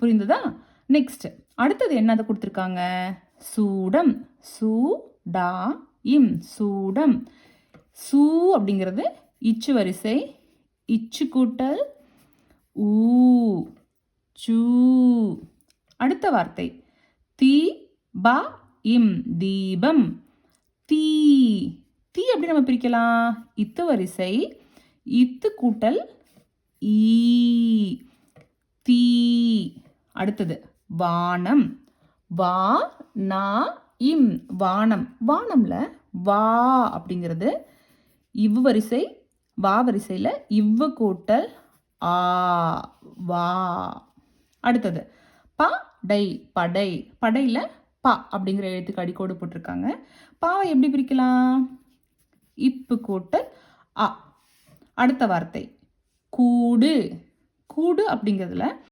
புரிந்ததா? நெக்ஸ்ட் அடுத்தது என்னது கொடுத்துருக்காங்க? சூடம். சூ டா இம். சூடம். சூ அப்படிங்கிறது இச்சு வரிசை இச்சு கூட்டல் ஊ சூ. அடுத்த வார்த்தை தீ ப இம் தீபம். தீ. தீ எப்படி நம்ம பிரிக்கலாம்? இத்து வரிசை இத்து கூட்டல் ஈ. அடுத்தது வானம். வா நா இம். வானம். வானம்ல வா அப்படிங்கிறது இவ் வரிசை வா வரிசையில் இவ்வு கூட்டல் ஆ வா. அடுத்தது ப டை படை. படையில் ப அப்படிங்கிற எழுத்துக்கு அடிக்கோடு போட்டிருக்காங்க. பாவை எப்படி பிரிக்கலாம்? இப்பு கூட்டல் அ. அடுத்த வார்த்தை கூடு. கூடு அப்படிங்கிறதுல